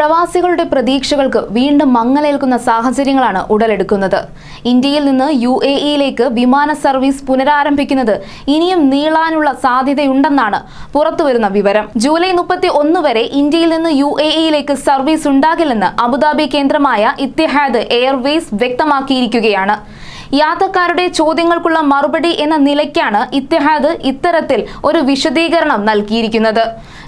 പ്രവാസികളുടെ പ്രതീക്ഷകൾക്ക് വീണ്ടും മങ്ങലേൽക്കുന്ന സാഹചര്യങ്ങളാണ് ഉടലെടുക്കുന്നത്. ഇന്ത്യയിൽ നിന്ന് യു എ ഇയിലേക്ക് വിമാന സർവീസ് പുനരാരംഭിക്കുന്നത് ഇനിയും നീളാനുള്ള സാധ്യതയുണ്ടെന്നാണ് പുറത്തുവരുന്ന വിവരം. ജൂലൈ മുപ്പത്തി ഒന്ന് വരെ ഇന്ത്യയിൽ നിന്ന് യു എ ഇയിലേക്ക് സർവീസ് ഉണ്ടാകില്ലെന്ന് അബുദാബി കേന്ദ്രമായ ഇത്തിഹാദ് എയർവേസ് വ്യക്തമാക്കിയിരിക്കുകയാണ്. യാത്രക്കാരുടെ ചോദ്യങ്ങൾക്കുള്ള മറുപടി എന്ന നിലയ്ക്കാണ് ഇത്തിഹാദ് ഇത്തരത്തിൽ ഒരു വിശദീകരണം നൽകിയിരിക്കുന്നത്.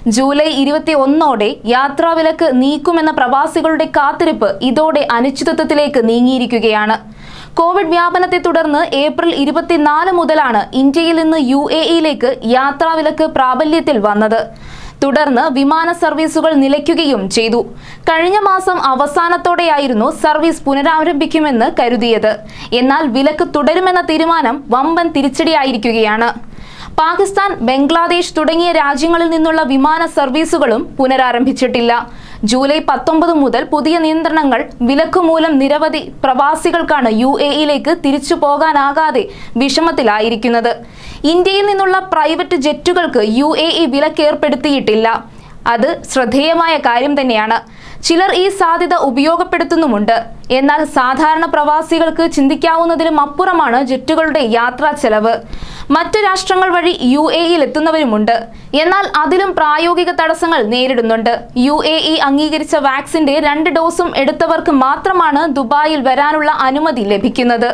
ജൂലൈ ഇരുപത്തി ഒന്നോടെ യാത്രാവിലക്ക് നീക്കുമെന്ന പ്രവാസികളുടെ കാത്തിരിപ്പ് ഇതോടെ അനിശ്ചിതത്വത്തിലേക്ക് നീങ്ങിയിരിക്കുകയാണ്. കോവിഡ് വ്യാപനത്തെ തുടർന്ന് ഏപ്രിൽ ഇരുപത്തിനാല് മുതലാണ് ഇന്ത്യയിൽ നിന്ന് യു എ ഇയിലേക്ക് യാത്രാവിലക്ക് പ്രാബല്യത്തിൽ വന്നത്. തുടർന്ന് വിമാന സർവീസുകൾ നിലയ്ക്കുകയും ചെയ്തു. കഴിഞ്ഞ മാസം അവസാനത്തോടെയായിരുന്നു സർവീസ് പുനരാരംഭിക്കുമെന്ന് കരുതിയത്. എന്നാൽ വിലക്ക് തുടരുമെന്ന തീരുമാനം വമ്പൻ തിരിച്ചടിയായിരിക്കുകയാണ്. പാകിസ്ഥാൻ ബംഗ്ലാദേശ് തുടങ്ങിയ രാജ്യങ്ങളിൽ നിന്നുള്ള വിമാന സർവീസുകളും പുനരാരംഭിച്ചിട്ടില്ല. ജൂലൈ പത്തൊമ്പത് മുതൽ പുതിയ നിയന്ത്രണങ്ങൾ വിലക്ക് മൂലം നിരവധി പ്രവാസികൾക്കാണ് യു എ ഇയിലേക്ക് തിരിച്ചു പോകാനാകാതെ വിഷമത്തിലായിരിക്കുന്നത്. ഇന്ത്യയിൽ നിന്നുള്ള പ്രൈവറ്റ് ജെറ്റുകൾക്ക് യു എ ഇ വിലക്കേർപ്പെടുത്തിയിട്ടില്ല. അത് ശ്രദ്ധേയമായ കാര്യം തന്നെയാണ്. ചിലർ ഈ സാധ്യത ഉപയോഗപ്പെടുത്തുന്നുമുണ്ട്. എന്നാൽ സാധാരണ പ്രവാസികൾക്ക് ചിന്തിക്കാവുന്നതിലും അപ്പുറമാണ് ജെറ്റുകളുടെ യാത്രാ ചെലവ്. മറ്റു രാഷ്ട്രങ്ങൾ വഴി യു എ ഇയിൽ എത്തുന്നവരുമുണ്ട് എന്നാൽ അതിലും പ്രായോഗിക തടസ്സങ്ങൾ നേരിടുന്നുണ്ട്. യു എ ഇ അംഗീകരിച്ച വാക്സിന്റെ രണ്ട് ഡോസും എടുത്തവർക്ക് മാത്രമാണ് ദുബായിൽ വരാനുള്ള അനുമതി ലഭിക്കുന്നത്.